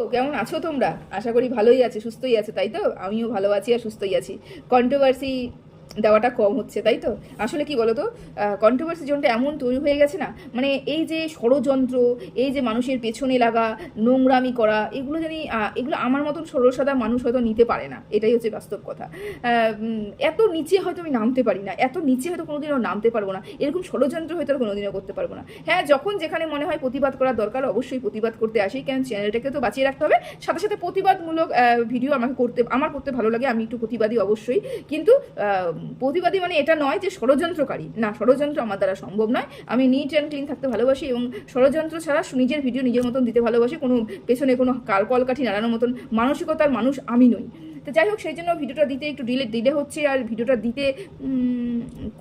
তো কেমন আছো তোমরা? আশা করি ভালোই আছে, সুস্থই আছে, তাই তো? আমিও ভালো আছি আর সুস্থই আছি। কন্ট্রোভার্সি দেওয়াটা কম হচ্ছে, তাই তো? আসলে কি বলতো কন্ট্রোভার্সি জোনটা এমন তৈরি হয়ে গেছে না মানে এই যে ষড়যন্ত্র, এই যে মানুষের পেছনে লাগা, নোংরামি করা, এগুলো জানি এগুলো আমার মতন সরল সাদা মানুষ হয়তো নিতে পারে না, এটাই হচ্ছে বাস্তব কথা। এত নিচে হয়তো আমি নামতে পারি না, এত নিচে হয়তো কোনোদিনও নামতে পারব না, এরকম ষড়যন্ত্র হয়তো কোনোদিনও করতে পারব না। হ্যাঁ যখন যেখানে মনে হয় প্রতিবাদ করার দরকার, অবশ্যই প্রতিবাদ করতে আসি, কেন চ্যানেলটাকে তো বাঁচিয়ে রাখতে হবে, সাথে সাথে প্রতিবাদমূলক ভিডিও আমাকে করতে, আমার করতে ভালো লাগে, আমি একটু প্রতিবাদী অবশ্যই, কিন্তু প্রতিবাদী মানে এটা নয় যে ষড়যন্ত্রকারী। না, ষড়যন্ত্র আমার দ্বারা সম্ভব নয়। আমি নিট অ্যান্ড ক্লিন থাকতে ভালোবাসি এবং ষড়যন্ত্র ছাড়া নিজের ভিডিও নিজের মতন দিতে ভালোবাসি। কোনো পেছনে কোনো কাল কলকাঠি নাড়ানোর মতন মানসিকতার মানুষ আমি নই। তো যাই হোক, সেই জন্য ভিডিওটা দিতে একটু ডিলে ডিলে হচ্ছে আর ভিডিওটা দিতে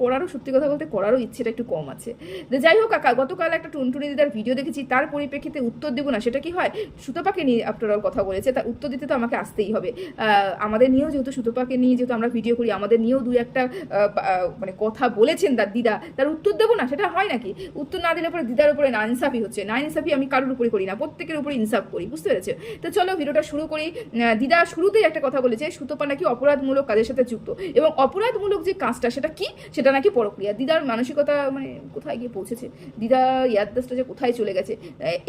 করারও সত্যি কথা বলতে করারও ইচ্ছেটা একটু কম আছে। তো যাই হোক গতকাল একটা টুনটুনি দিদার ভিডিও দেখেছি, তার পরিপ্রেক্ষিতে উত্তর দেবো না, সেটা কি হয়? সুতপাকে নিয়ে আফটার কথা বলেছে তার উত্তর দিতে তো আমাকে আসতেই হবে। আমাদের নিয়েও যেহেতু সুতপাকে নিয়ে যেহেতু আমরা ভিডিও করি, আমাদের নিয়েও দুই একটা মানে কথা বলেছেন তার দিদা, তার উত্তর দেবো না, সেটা হয় নাকি? উত্তর না দিলে পরে দিদার উপরে না ইনসাফি হচ্ছে, না ইনসাফি আমি কারোর উপরে করি না, প্রত্যেকের উপরে ইনসাফ করি, বুঝতে পেরেছে? তো চলো ভিডিওটা শুরু করি। দিদা শুরুতেই একটা কথা বলেছে, সুতপা নাকি অপরাধমূলক কাজের সাথে যুক্ত। এবং অপরাধমূলক যে কাজটা, সেটা কি? সেটা নাকি পরক্রিয়া। দিদার মানসিকতা মানে কোথায় গিয়ে পৌঁছেছে? দিদা ইয়াদদাসটা যে কোথায় চলে গেছে?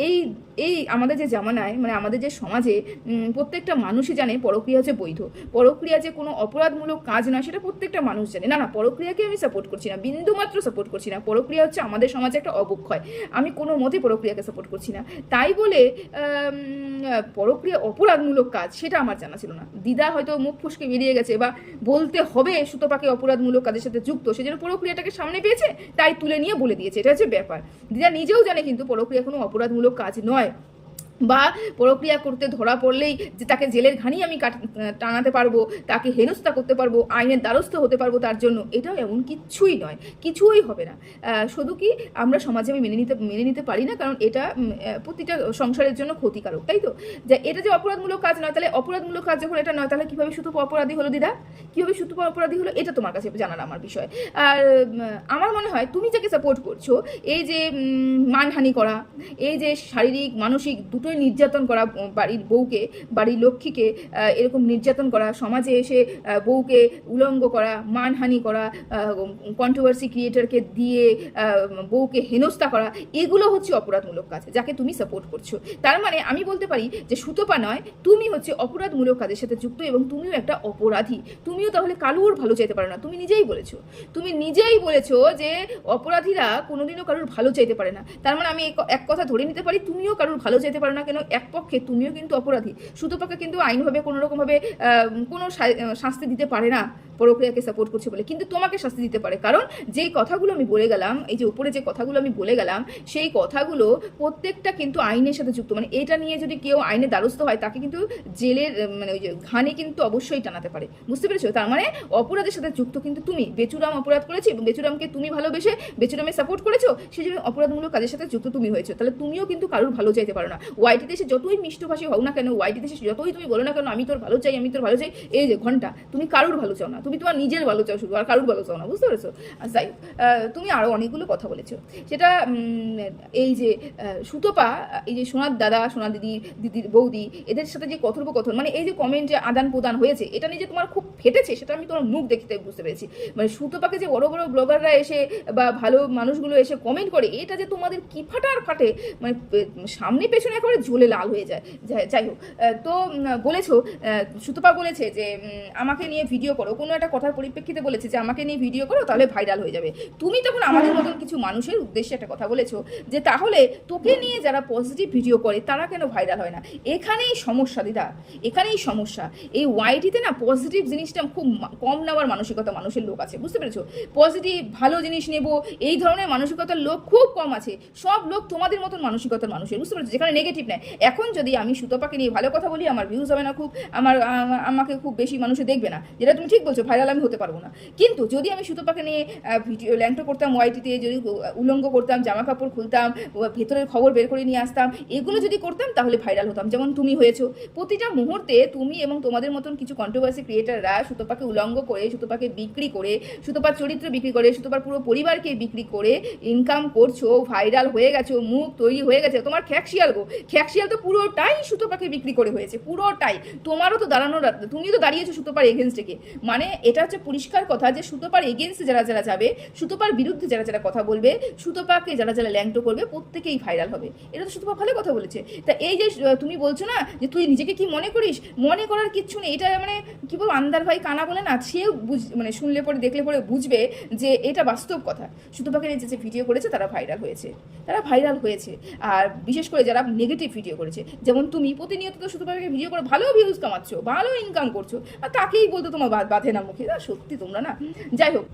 এই এই আমাদের যে জামানায় মানে আমাদের যে সমাজে প্রত্যেকটা মানুষই জানে পরক্রিয়া হচ্ছে বৈধ। পরক্রিয়া যে কোনো অপরাধমূলক কাজ নয়, সেটা প্রত্যেকটা মানুষ জানে। না না, পরক্রিয়াকে আমি সাপোর্ট করছি না। বিন্দু মাত্র সাপোর্ট করছি না। পরক্রিয়া হচ্ছে আমাদের সমাজে একটা অবক্ষয়। আমি কোনো মতে পরক্রিয়াকে সাপোর্ট করছি না। তাই বলে পরক্রিয়া অপরাধমূলক কাজ, সেটা আমার জানা ছিল না। দিদা হয়তো মুখ ফুসকে বেরিয়ে গেছে বা বলতে হবে সুতপাকে অপরাধমূলক কাজের সাথে যুক্ত সেজন্য প্রক্রিয়াটাকে সামনে পেয়েছে, তাই তুলে নিয়ে বলে দিয়েছে। এটা হচ্ছে ব্যাপার। দিদা নিজেও জানে কিন্তু প্রক্রিয়া কোনো অপরাধমূলক কাজ নয়। বা প্রক্রিয়া করতে ধরা পড়লেই যে তাকে জেলের ঘানি আমি টাঙাতে পারব, তাকে হেনস্থা করতে পারব, আইনের দ্বারস্থ হতে পারব তার জন্য এটাও এমন কিচ্ছুই নয়, কিছুই হবে না। শুধু কি আমরা সমাজে আমি মেনে নিতে মেনে নিতে পারি না, কারণ এটা প্রতিটা সংসারের জন্য ক্ষতিকারক, তাই তো? যে এটা যে অপরাধমূলক কাজ নয়, তাহলে অপরাধমূলক কাজ যখন এটা নয়, তাহলে কীভাবে শুধু অপরাধী হলো দিদা? কীভাবে শুধু অপরাধী হলো, এটা তোমার কাছে জানার আমার বিষয়। আর আমার মনে হয় তুমি যাকে সাপোর্ট করছ, এই যে মানহানি করা, এই যে শারীরিক, মানসিক দুটোই নির্যাতন করা বাড়ির বউকে, বাড়ির লক্ষ্মীকে এরকম নির্যাতন করা, সমাজে এসে বউকে উলঙ্গ করা, মানহানি করা কন্ট্রোভার্সি ক্রিয়েটারকে দিয়ে বউকে হেনস্থা করা, এগুলো হচ্ছে অপরাধমূলক কাজ, যাকে তুমি সাপোর্ট করছ। তার মানে আমি বলতে পারি যে সুতপা নয়, তুমি হচ্ছে অপরাধমূলক কাজের সাথে যুক্ত এবং তুমিও একটা অপরাধী। তুমিও তাহলে কালুর ভালো চাইতে পারো না, তুমি নিজেই বলেছ। তুমি নিজেই বলেছ যে অপরাধীরা কোনোদিনও কারোর ভালো চাইতে পারে না। তার মানে আমি এক কথা ধরে নিতে পারি, তুমিও কারোর ভালো চাইতে পারো না কেন, এক পক্ষে তুমিও কিন্তু অপরাধী। সুতপাকে কিন্তু আইনভাবে কোনো রকমভাবে কোনো শাস্তি দিতে পারে না পরক্রিয়াকে সাপোর্ট করছে বলে। কিন্তু তোমাকে শাস্তি দিতে পারে। কারণ যেই কথাগুলো আমি বলে গেলাম, এই যে উপরে যে কথাগুলো আমি বলে গেলাম, সেই কথাগুলো প্রত্যেকটা কিন্তু আইনের সাথে যুক্ত। মানে এটা নিয়ে যদি কেউ আইনে দ্বারস্থ হয়, তাকে কিন্তু জেলের মানে ওই যে ঘানে কিন্তু অবশ্যই টানাতে পারে। বুঝতে পেরেছ? তার মানে অপরাধের সাথে যুক্ত কিন্তু তুমি। বেচুরাম অপরাধ করেছি এবং বেচুরামকে তুমি ভালোবেসে বেচুরামে সাপোর্ট করেছ, সেই জন্য অপরাধমূলক কাজের সাথে যুক্ত তুমি হয়েছো। তাহলে তুমিও কিন্তু কারোর ভালো চাইতে পারো না। ওয়াইটিতে দেশে যতই মিষ্টভাষী হও না কেন ওয়াইটিতে দেশে যতই তুমি বলো না কেন, আমি তোর ভালো চাই, আমি তোর ভালো চাই, এই যে ঘণ্টা, তুমি কারোর ভালো চাও না, তুমি তোমার নিজের ভালো চাও শুধু, আর কারোর ভালো চাও না, বুঝতে পেরেছ? যাই তুমি আরও অনেকগুলো কথা বলেছ। সেটা এই যে সুতপা, এই যে সোনার দাদা সোনা দিদি, দিদির বৌদি, এদের সাথে যে কথোপকথন মানে এই যে কমেন্টে আদান প্রদান হয়েছে, এটা নিয়ে যে তোমার খুব ফেটেছে, সেটা আমি তোমার মুখ দেখতে বুঝতে পেরেছি। মানে সুতপাকে যে বড় বড় ব্লগাররা এসে বা ভালো মানুষগুলো এসে কমেন্ট করে, এটা যে তোমাদের কি ফাটার ফাটে মানে সামনে পেছনে একেবারে ঝোলে লাল হয়ে যায়। যাই- হোক তো বলেছ সুতপা বলেছে যে আমাকে নিয়ে ভিডিও করো। কোনো একটা কথার পরিপ্রেক্ষিতে বলেছে যে, আমাকে নিয়ে ভিডিও করো, তাহলে ভাইরাল হয়ে যাবে। তুমি তখন আমাদের মতন কিছু মানুষের উদ্দেশ্যে একটা কথা বলেছ যে, তাহলে তোকে নিয়ে যারা পজিটিভ ভিডিও করে, তারা কেন ভাইরাল হয় না? এখানেই সমস্যা, দিদা। এখানেই সমস্যা। এই ওয়াইটিতে না পজিটিভ জিনিসটা খুব কম নেওয়ার মানসিকতা মানুষের লোক আছে, বুঝতে পেরেছ? পজিটিভ ভালো জিনিস নেব, এই ধরনের মানসিকতার লোক খুব কম আছে। সব লোক তোমাদের মতন মানসিকতার মানুষের, বুঝতে পেরেছ? যেখানে নেগেটিভ নেয়। এখন যদি আমি সুতপাকে নিয়ে ভালো কথা বলি, আমার ভিউজ হবে না খুব, আমার আমাকে খুব বেশি মানুষে দেখবে না। যেটা তুমি ঠিক বলছো ভাইরাল আমি হতে পারব না। কিন্তু যদি আমি সুতোপাকে নিয়ে ভিডিও ল্যাংটো করতাম ওয়াইটিতে যদি উলঙ্গ করতাম জামা কাপড় খুলতাম ভেতরের খবর বের করে নিয়ে আসতাম, এগুলো যদি করতাম, তাহলে ভাইরাল হতাম। যেমন তুমি হয়েছো। প্রতিটা মুহূর্তে তুমি এবং তোমাদের মতন কিছু কন্ট্রোভার্সি ক্রিয়েটাররা সুতোপাকে উলঙ্গ করে, সুতোপাকে বিক্রি করে, সুতোপার চরিত্র বিক্রি করে, সুতোপার পুরো পরিবারকে বিক্রি করে ইনকাম করছ ভাইরাল হয়ে গেছো, মুখ তৈরি হয়ে গেছে। তোমার খ্যাকশিয়াল গো। খ্যাকশিয়াল তো পুরোটাই সুতো সুতোপাকে বিক্রি করে হয়েছে, পুরোটাই। তোমারও তো দাঁড়ানোর তুমি তো দাঁড়িয়েছো সুতোপার এগেনস্ট মানে এটা হচ্ছে পরিষ্কার কথা যে সুতোপার এগেনস্টে যারা যারা যাবে, সুতোপার বিরুদ্ধে যারা যারা কথা বলবে, সুতোপাকে যারা যারা ল্যাংটো করবে, প্রত্যেকেই ভাইরাল হবে। এটা তো সুতোপা ভালো কথা বলেছে। তা এই যে তুমি বলছো না যে তুই নিজেকে কি মনে করিস? মনে করার কিচ্ছু নেই। এটা মানে কি বলব আন্দার ভাই কানা বলে না, সেও বুঝ মানে শুনলে পরে, দেখলে পরে বুঝবে যে এটা বাস্তব কথা। সুতোপাকে নিয়ে যে ভিডিও করেছে, তারা ভাইরাল হয়েছে। তারা ভাইরাল হয়েছে। আর বিশেষ করে যারা নেগেটিভ ভিডিও করেছে। যেমন তুমি প্রতিনিয়ত তো সুতোপাকে ভিডিও করে ভালো ভিউজ কামাচ্ছ, ভালো ইনকাম করছ, আর তাকেই বলতো তোমার বাধে না মুখে। সত্যি তোমরা না। যাই হোক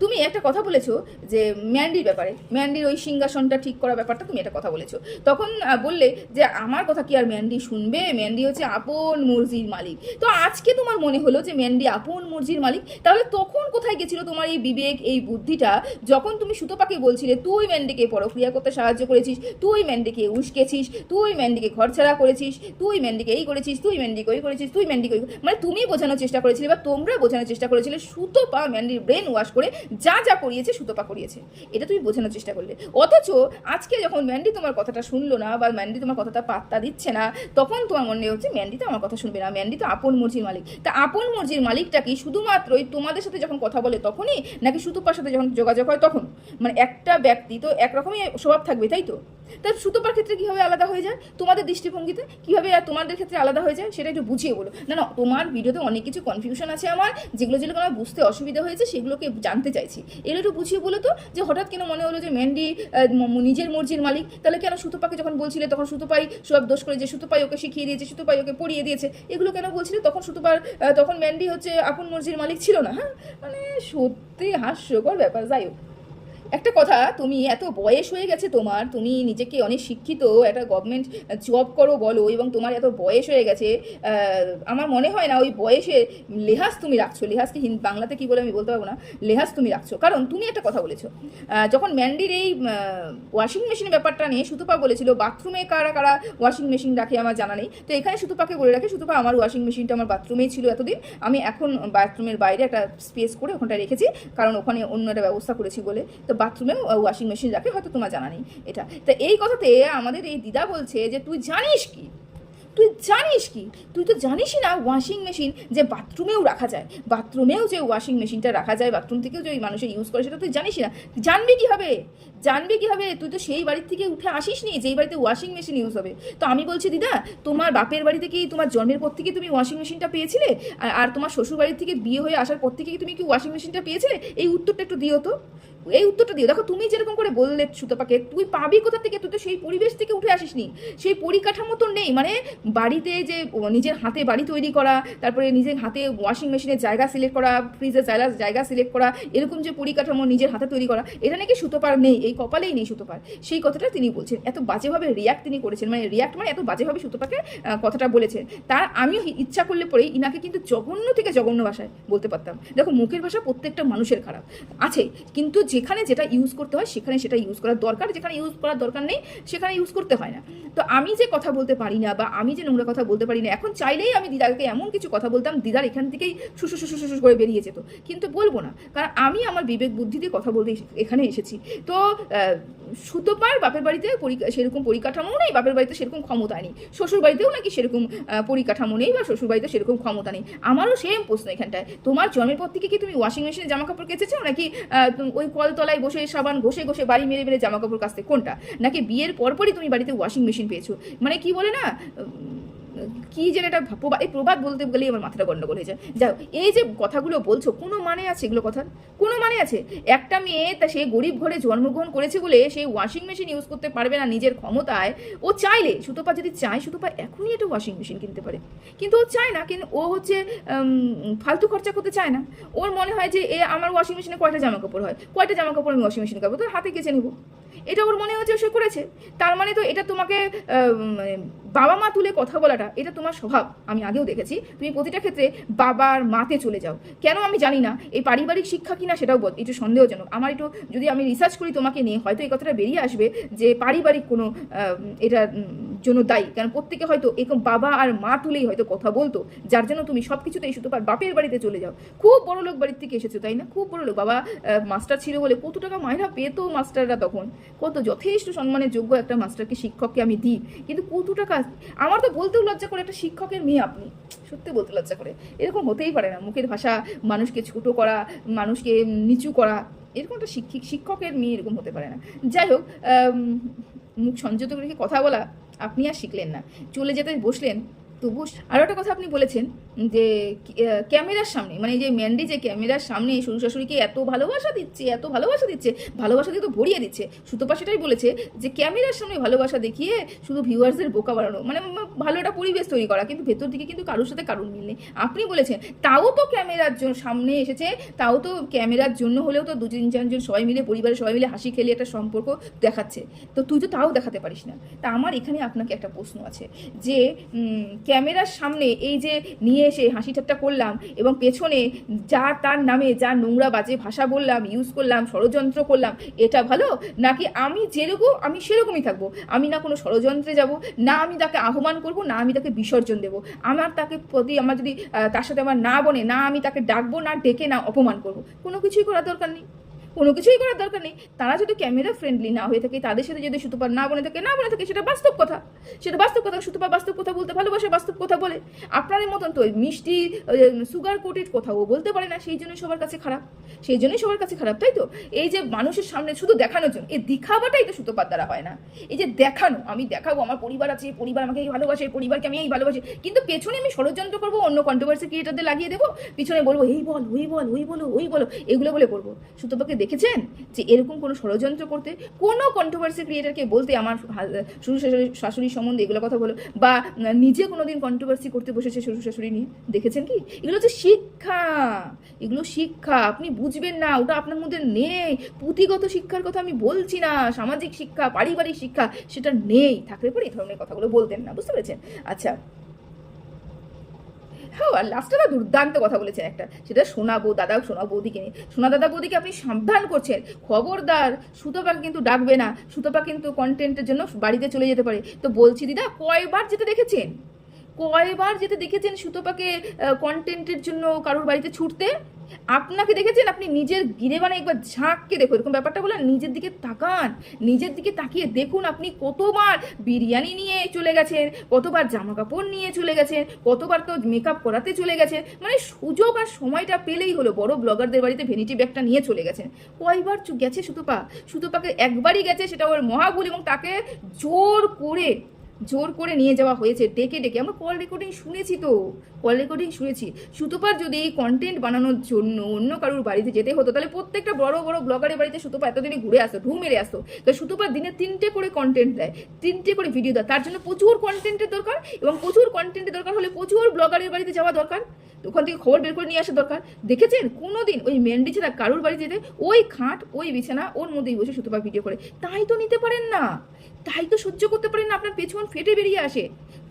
তুমি একটা কথা বলেছ যে ম্যান্ডির ব্যাপারে, ম্যান্ডির ওই সিংহাসনটা ঠিক করা ব্যাপারটা তুমি একটা কথা বলেছ। তখন বললে যে আমার কথা কি আর ম্যান্ডি শুনবে? ম্যান্ডি হচ্ছে আপন মর্জির মালিক। তো আজকে তোমার মনে হলো যে ম্যান্ডি আপন মর্জির মালিক, তাহলে তখন কোথায় গেছিল তোমার এই বিবেক, এই বুদ্ধিটা? যখন তুমি সুতোপাকে বলছিলে, তুই ম্যান্ডিকে পরক্রিয়া করতে সাহায্য করেছিস, তুই ম্যান্ডিকে উস্কেছিস, তুই ম্যান্ডিকে ঘরছাড়া করেছিস, তুই ম্যান্ডিকে এই করেছিস, তুই ম্যান্ডিকে ওই করেছিস, তুই ম্যান্ডিকে ওই মানে তুমি বোঝানোর চেষ্টা করেছিলে বা তোমরা বোঝানোর চেষ্টা করেছিলে সুতোপা ম্যান্ডির ব্রেন ওয়াশ করে যা যা করিয়েছে, সুতোপা করিয়েছে। এটা তুমি বোঝানোর চেষ্টা করলে। অথচ আজকে যখন ম্যান্ডি তোমার কথাটা শুনলো না বা ম্যান্ডি তোমার কথাটা পাত্তা দিচ্ছে না, তখন তোমার মনে হচ্ছে ম্যান্ডি তো আমার কথা শুনবে না, ম্যান্ডি তো আপন মর্জির মালিক। তা আপন মর্জির মালিকটা কি শুধুমাত্রই তোমাদের সাথে যখন কথা বলে তখনই, নাকি সুতোপার সাথে যখন যোগাযোগ হয় তখন? মানে একটা ব্যক্তি তো একরকমই স্বভাব থাকবে, তাই তো? তা সুতোপার ক্ষেত্রে কীভাবে আলাদা হয়ে যায়? তোমাদের দৃষ্টিভঙ্গিতে কীভাবে আর তোমাদের ক্ষেত্রে আলাদা হয়ে যায়, সেটা একটু বুঝিয়ে বলো। না না, তোমার ভিডিওতে অনেক কিছু কনফিউশন আছে আমার, যেগুলো যেগুলো আমার বুঝতে অসুবিধা হয়েছে, সেগুলোকে জানতে চাইছি। এগুলো একটু বুঝিয়ে বলো তো, যে হঠাৎ কেন মনে হলো যে ম্যান্ডি নিজের মর্জির মালিক, তাহলে কেন সুতোপাকে যখন বলছিলে, তখন সুতোপাই সব দোষ করে যে সুতোপাই ওকে শিখিয়ে দিয়েছে সুতোপাই ওকে পড়িয়ে দিয়েছে, এগুলো কেন বলছিলে? তখন সুতোপার তখন ম্যান্ডি হচ্ছে আপন মর্জির মালিক ছিল না হ্যাঁ? মানে সত্যি হাস্যকর ব্যাপার, যাই হোক। একটা কথা, তুমি এত বয়স হয়ে গেছে তোমার, তুমি নিজেকে অনেক শিক্ষিত, একটা গভর্নমেন্ট জব করো বলো, এবং তোমার এত বয়স হয়ে গেছে আমার মনে হয় না ওই বয়সে লেহাজ তুমি রাখছো লেহাজকে হিন্দ বাংলাতে কি বলে আমি বলতে পারব না লেহাজ তুমি রাখছো। কারণ তুমি একটা কথা বলেছ যখন ম্যান্ডির এই ওয়াশিং মেশিনের ব্যাপারটা নিয়ে সুতপা বলেছিল বাথরুমে কারা কারা ওয়াশিং মেশিন রাখে আমার জানা নেই, তো এখানে সুতপাকে বলে রাখে, সুতপা আমার ওয়াশিং মেশিনটা আমার বাথরুমেই ছিল এতদিন, আমি এখন বাথরুমের বাইরে একটা স্পেস করে ওখানটা রেখেছি, কারণ ওখানে অন্য একটা ব্যবস্থা করেছি বলে, তো বাথরুমেও ওয়াশিং মেশিন রাখে, হয়তো তোমার জানা নেই এটা। তো এই কথাতে আমাদের এই দিদা বলছে যে, তুই জানিস কি? তুই জানিস কি? তুই তো জানিসই না ওয়াশিং মেশিন যে বাথরুমেও রাখা যায়। বাথরুমেও যে ওয়াশিং মেশিনটা রাখা যায় বাথরুম থেকেও যে মানুষের ইউজ করে, সেটা তুই জানিস না। জানবি কি হবে জানবি কি হবে তুই তো সেই বাড়ির থেকে উঠে আসিস নি যেই বাড়িতে ওয়াশিং মেশিন ইউজ হবে। তো আমি বলছি, দিদা, তোমার বাপের বাড়িতে কি, তোমার জন্মের পর থেকে তুমি ওয়াশিং মেশিনটা পেয়েছিলে? আর- তোমার শ্বশুর বাড়ি থেকে বিয়ে হয়ে আসার পর থেকে কি তুমি কি ওয়াশিং মেশিনটা পেয়েছিলে? এই উত্তরটা একটু দিও তো। এই উত্তরটা দিও। দেখো, তুমি যেরকম করে বললে সুতপাকে, তুই পাবি কোথা থেকে? তুই তো সেই পরিবেশ থেকে উঠে আসিসনি। সেই পরিকাঠামো তো নেই। মানে বাড়িতে যে নিজের হাতে বাড়ি তৈরি করা, তারপরে নিজের হাতে ওয়াশিং মেশিনের জায়গা সিলেক্ট করা ফ্রিজের জায়গা জায়গা সিলেক্ট করা, এরকম যে পরিকাঠামো নিজের হাতে তৈরি করা, এটা নাকি সুতোপার নেই। এই কপালেই নেই সুতোপার। সেই কথাটা তিনি বলছেন। এত বাজেভাবে রিয়াক্ট তিনি করেছেন। মানে রিয়াক্ট মানে এত বাজেভাবে সুতোপাকে কথাটা বলেছেন। তার আমিও ইচ্ছা করলে পরেই ইনাকে কিন্তু জঘন্য থেকে জঘন্য ভাষায় বলতে পারতাম। দেখো, মুখের ভাষা প্রত্যেকটা মানুষের খারাপ। আছে, কিন্তু যেখানে যেটা ইউজ করতে হয়, সেখানে সেটা ইউজ করার দরকার। যেখানে ইউজ করার দরকার নেই, সেখানে ইউজ করতে হয় না। তো আমি যে কথা বলতে পারি না বা আমি যে নোংরা কথা বলতে পারি না, এখন চাইলেই আমি দিদাকে এমন কিছু কথা বলতাম, দিদার এখান থেকেই শুশু শুশু শুশু করে বেরিয়ে যেত। কিন্তু বলব না, কারণ আমি আমার বিবেক বুদ্ধি দিয়ে কথা বলতে এখানে এসেছি। তো সুতোপার বাপের বাড়িতে পরি- সেরকম পরিকাঠামো নেই, বাপের বাড়িতে সেরকম ক্ষমতা নেই। শ্বশুর বাড়িতেও নাকি সেরকম পরিকাঠামো নেই বা শ্বশুর বাড়িতে সেরকম ক্ষমতা নেই। আমারও সেম প্রশ্ন এখানটায়। তোমার জন্মের পর থেকে কি তুমি ওয়াশিং মেশিনে জামা কাপড় কেচেছো? নাকি ওই কলতলায় বসে সাবান ঘষে ঘষে বাড়ি মেরে মেরে জামা কাপড় কাচতে? কোনটা? নাকি বিয়ের পরপরই তুমি বাড়িতে ওয়াশিং মেশিন পেয়েছ? মানে কি বলে না কি যেন একটা প্রবাদ এই প্রবাদ বলতে গেলেই আমার মাথাটা গন্ডগোল হয়ে যায় যাই এই যে কথাগুলো বলছো, কোনো মানে আছে এগুলো কথার? কোনো মানে আছে? একটা মেয়ে তা সে গরিব ঘরে জন্মগ্রহণ করেছে বলে সে ওয়াশিং মেশিন ইউজ করতে পারবে না নিজের ক্ষমতায়। ও চাইলে, সুতোপা যদি চায়, সুতোপা এখনই একটা ওয়াশিং মেশিন কিনতে পারে। কিন্তু ও চায় না, কিন্তু ও হচ্ছে ফালতু খরচা করতে চায় না। ওর মনে হয় যে এ আমার ওয়াশিং মেশিনে কয়টা জামা কাপড় হয়? কয়টা জামা কাপড় আমি ওয়াশিং মেশিন করব তো হাতে কেচে নেব। এটা ওর মনে হচ্ছে সে করেছে। তার মানে তো এটা তোমাকে মানে বাবা মা তুলে কথা বলাটা, এটা তোমার স্বভাব, আমি আগেও দেখেছি, তুমি প্রতিটা ক্ষেত্রে বাবার মাতে চলে যাও। কেন আমি জানি না, এই পারিবারিক শিক্ষা কিনা সেটাও একটু সন্দেহজনক। আমার একটু, যদি আমি রিসার্চ করি তোমাকে নিয়ে, হয়তো এই কথাটা বেরিয়ে আসবে যে পারিবারিক কোনো এটা জন্য দায়ী। কারণ প্রত্যেকে হয়তো এরকম বাবা আর মা তুলেই হয়তো কথা বলতো, যার জন্য তুমি সব কিছুতেই শুধু পার বাপের বাড়িতে চলে যাও। খুব বড় লোক বাড়ির থেকে এসেছ, তাই না? খুব বড় লোক। বাবা মাস্টার ছিল বলে কত টাকা মায়েরা পেতো মাস্টাররা তখন। কত যথেষ্ট সম্মানের যোগ্য একটা মাস্টারকে শিক্ষককে আমি দিই। কিন্তু কত টাকা? আমার তো বলতেও লজ্জা করে একটা শিক্ষকের মেয়ে আপনি? সত্যি বলতে লজ্জা করে। এরকম হতেই পারে না। মুখের ভাষা, মানুষকে ছোটো করা, মানুষকে নিচু করা, এরকম একটা শিক্ষিক, শিক্ষকের মেয়ে এরকম হতে পারে না। যাই হোক মুখ সংযত রেখে কথা বলা, আপনি আর শিখলেন না। চলে যেতে বসলেন তবু আরও একটা কথা আপনি বলেছেন যে ক্যামেরার সামনে মানে যে ম্যান্ডি যে ক্যামেরার সামনে শ্বশুর শাশুড়িকে এত ভালোবাসা দিচ্ছে, এত ভালোবাসা দিচ্ছে, ভালোবাসা দিয়ে তো ভরিয়ে দিচ্ছে। সুতপা সেটাই বলেছে যে, ক্যামেরার সামনে ভালোবাসা দেখিয়ে শুধু ভিউয়ার্সদের বোকা বাড়ানো মানে ভালো একটা পরিবেশ তৈরি করা, কিন্তু ভেতর দিকে কিন্তু কারোর সাথে কারোর মিল নেই। আপনি বলেছেন, তাও তো ক্যামেরার জন্য সামনে এসেছে, তাও তো ক্যামেরার জন্য হলেও তো দু তিন চারজন সবাই মিলে, পরিবারের সবাই মিলে হাসি খেলে একটা সম্পর্ক দেখাচ্ছে। তো তুই তো তাও দেখাতে পারিস না। তা আমার এখানে আপনাকে একটা প্রশ্ন আছে যে ক্যামেরার সামনে এই যে নিয়ে এসে হাসি ঠাট্টা করলাম এবং পেছনে যা তার নামে যা নোংরা বাজে ভাষা বললাম ইউজ করলাম, ষড়যন্ত্র করলাম, এটা ভালো? নাকি আমি যেরকম, আমি সেরকমই থাকব? আমি না কোনো ষড়যন্ত্রে যাব, না আমি তাকে আহ্বান করব, না আমি তাকে বিসর্জন দেব। আমার তাকে প্রতি আমার যদি তার সাথে আমার না বনে, না আমি তাকে ডাকবো, না ডেকে না অপমান করব। কোনো কিছুই করার দরকার নেই। কোনো কিছুই করার দরকার নেই। তারা যদি ক্যামেরা ফ্রেন্ডলি না হয়ে থাকে, তাদের সাথে যদি সুতপার না বলে থাকে, না বলে থাকে, সেটা বাস্তব কথা। সেটা বাস্তব কথা সুতপা বাস্তব কথা বলতে ভালোবাসে, বাস্তব কথা বলে। আপনাদের মতন তো মিষ্টি সুগার কোটেড কথাও বলতে পারে না, সেই জন্যই সবার কাছে খারাপ। সেই জন্যই সবার কাছে খারাপ, তাই তো? এই যে মানুষের সামনে শুধু দেখানোর জন্য, এই দেখাবাটাই তো সুতোপার দ্বারা হয় না। এই যে দেখানো, আমি দেখাবো, আমার পরিবার আছে পরিবার আমাকে এই ভালোবাসে পরিবারকে আমি এই ভালোবাসি। কিন্তু পেছনে আমি ষড়যন্ত্র করব, অন্য কন্ট্রোভার্সি ক্রিয়েটারদের লাগিয়ে দেবো, পিছনে বলব, এই বল, ওই বল, ওই বলো ওই বলো, এগুলো বলে করব। সুতোপাকে দেখেছেন যে এরকম কোনো ষড়যন্ত্র করতে কোনো কন্ট্রোভার্সি ক্রিয়েটারকে বলতে আমার শ্বশুর শাশুড়ি, শাশুড়ির সম্বন্ধে এগুলো কথা বলো বা নিজে কোনোদিন কন্ট্রোভার্সি করতে বসেছে শ্বশুর শাশুড়ি নিয়ে, দেখেছেন কি? এগুলো হচ্ছে শিক্ষা, এগুলো শিক্ষা, আপনি বুঝবেন না, ওটা আপনার মধ্যে নেই। পুঁথিগত শিক্ষার কথা আমি বলছি না, সামাজিক শিক্ষা, পারিবারিক শিক্ষা, সেটা নেই। থাকলে পরে এই ধরনের কথাগুলো বলতেন না, বুঝতে পেরেছেন? আচ্ছা হ্যাঁ আর লাস্টে না দুর্দান্ত কথা বলেছেন একটা। সেটা সোনা বউ দাদা সোনা বৌদিকে নিয়ে। সোনা দাদা বৌদিকে আপনি সাবধান করছেন। খবরদার সুতপাকে কিন্তু ডাকবে না। সুতপা কিন্তু কন্টেন্টের জন্য বাড়িতে চলে যেতে পারে। তো বলছি দিদা, কয়বার যেতে দেখেছেন? কয়বার যেতে দেখেছেন সুতপাকে কন্টেন্টের জন্য কারোর বাড়িতে ছুটতে? আপনাকে দেখেছেন? আপনি নিজের গিরে মানে একবার ঝাঁককে দেখো এরকম ব্যাপারটা বলে নিজের দিকে তাকান। নিজের দিকে তাকিয়ে দেখুন আপনি কতবার বিরিয়ানি নিয়ে চলে গেছেন, কতবার জামা কাপড় নিয়ে চলে গেছেন, কতবার তো মেকআপ করাতে চলে গেছেন। মানে সুযোগ আর সময়টা পেলেই হলো বড় ব্লগারদের বাড়িতে ভেনিটি ব্যাগটা নিয়ে চলে গেছেন। কয়বার গেছে সুতপা? সুতপাকে একবারই গেছে সেটা ওর মহাভুল এবং তাকে জোর করে জোর করে নিয়ে যাওয়া হয়েছে, ডেকে ডেকে। আমরা কল রেকর্ডিং শুনেছি তো কল রেকর্ডিং শুনেছি। সুতোপার যদি এই কন্টেন্ট বানানোর জন্য অন্য কারোর বাড়িতে যেতে হতো, তাহলে প্রত্যেকটা বড় বড় ব্লগারের বাড়িতে সুতোপা এতদিনে ঘুরে আসতো ঢু মেরে আসতো। তো সুতোপার দিনে তিনটে করে কন্টেন্ট দেয়, তিনটে করে ভিডিও দেয়। তার জন্য প্রচুর কন্টেন্টের দরকার এবং প্রচুর কন্টেন্টের দরকার হলে প্রচুর ব্লগারের বাড়িতে যাওয়া দরকার। ওখান থেকে খবর বের করে নিয়ে আসা দরকার। দেখেছেন? কোনো দিন ওই মেন্ডি ছাড়া কারোর বাড়ি যেতে, ওই খাট, ওই বিছানা, ওর মধ্যেই বসে সুতোপা ভিডিও করে। তাই তো নিতে পারেন না। তাই তো সহ্য করতে পারেন না, আপনার পেছন ফেটে বেরিয়ে আসে,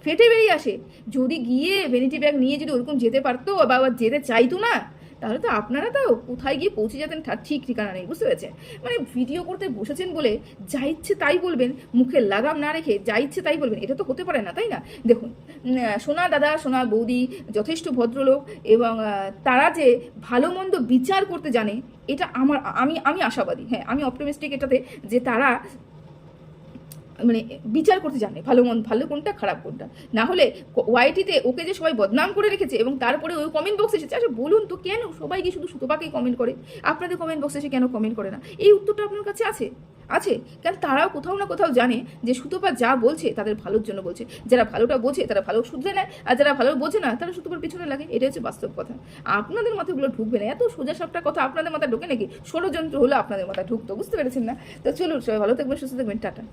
ফেটে বেরিয়ে আসে। যদি গিয়ে ভ্যানিটি ব্যাগ নিয়ে যদি ওরকম যেতে পারতো, বা যেতে চাইতো না, তাহলে তো আপনারা তো কোথায় গিয়ে পৌঁছে যেতেন তার ঠিক ঠিকানা নেই, বুঝতে পেরেছেন? মানে ভিডিও করতে বসেছেন বলে যা ইচ্ছে তাই বলবেন, মুখে লাগাম না রেখে যা ইচ্ছে তাই বলবেন, এটা তো হতে পারে না, তাই না? দেখুন সোনা দাদা, সোনা বৌদি, যথেষ্ট ভদ্রলোক এবং তারা যে ভালো মন্দ বিচার করতে জানে, এটা আমার, আমি আমি আশাবাদী হ্যাঁ আমি অপটিমিস্টিক এটাতে যে তারা মানে বিচার করতে জানে ভালো মন ভালো কোনটা, খারাপ কোনটা। না হলে ওয়াইটিতে ওকে যে সবাই বদনাম করে রেখেছে এবং তারপরে ওই কমেন্ট বক্সে এসেছে আচ্ছা বলুন তো কেন সবাই গিয়ে শুধু সুতোপাকেই কমেন্ট করে? আপনাদের কমেন্ট বক্সে এসে কেন কমেন্ট করে না? এই উত্তরটা আপনার কাছে আছে? আছে? কারণ তারাও কোথাও না কোথাও জানে যে সুতোপা যা বলছে তাদের ভালোর জন্য বলছে। যারা ভালোটা বোঝে তারা ভালো শুধরে নেয় আর যারা ভালো বোঝে না তারা সুতোপার পিছনে লাগে। এটা হচ্ছে বাস্তব কথা। আপনাদের মাথাগুলো ঢুকবে না। এত সোজা সাপটা কথা আপনাদের মাথায় ঢোকে নাকি? ষড়যন্ত্র হলো আপনাদের মাথায় ঢুকতো, বুঝতে পেরেছেন না? তো চলুন সবাই ভালো থাকবেন, সুস্থ থাকবেন, টাটা।